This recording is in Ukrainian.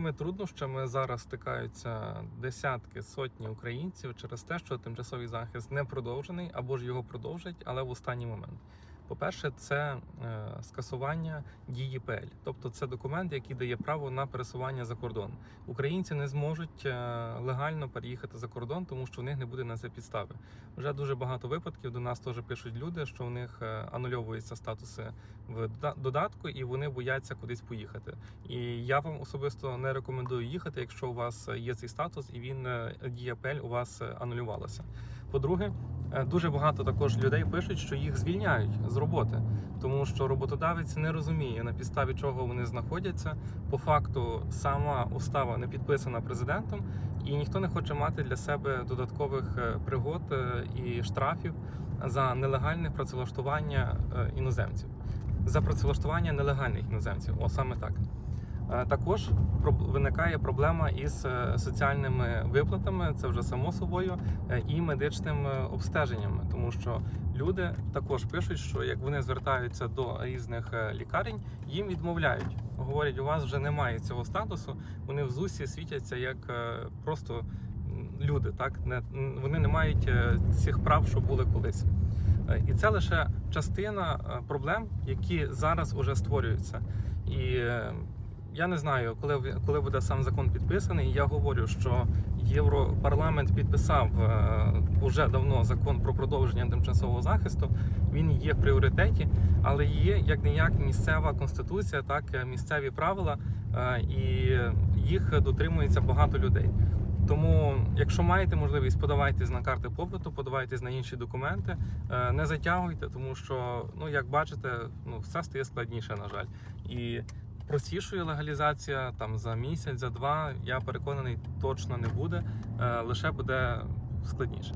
Ми труднощами зараз стикаються десятки сотні українців через те, що тимчасовий захист не продовжений або ж його продовжать, але в останній момент. По-перше, це е, скасування дії ПЛ, тобто це документ, який дає право на пересування за кордон. Українці не зможуть е, легально переїхати за кордон, тому що в них не буде на це підстави. Вже дуже багато випадків до нас теж пишуть люди, що в них е, анульовуються статуси в додатку, і вони бояться кудись поїхати. І я вам особисто не рекомендую їхати, якщо у вас є цей статус і він дія ПЛ у вас анулювалася. По-друге, дуже багато також людей пишуть, що їх звільняють з роботи, тому що роботодавець не розуміє на підставі чого вони знаходяться. По факту сама устава не підписана президентом, і ніхто не хоче мати для себе додаткових е, пригод е, і штрафів за нелегальне працевлаштування е, іноземців, за працевлаштування нелегальних іноземців. О, саме так. Е, Також виникає проблема із е, соціальними виплатами, це вже само собою, е, і медичним обстеженнями, тому що люди також пишуть, що як вони звертаються до різних лікарень, їм відмовляють. Говорять, у вас вже немає цього статусу. Вони в ЗУСі світяться як просто люди, так не вони не мають цих прав, що були колись. І це лише частина проблем, які зараз уже створюються. І я не знаю, коли коли буде сам закон підписаний. Я говорю, що Європарламент підписав е, уже давно закон про продовження тимчасового захисту. Він є в пріоритеті, але є як не як місцева конституція, так е, місцеві правила, е, і їх дотримується багато людей. Тому, якщо маєте можливість, подавайтесь на карти побуту, подавайтесь на інші документи, не затягуйте, тому що, ну як бачите, ну все стає складніше, на жаль. І простішою легалізація там за місяць, за два, я переконаний, точно не буде, е, лише буде складніше.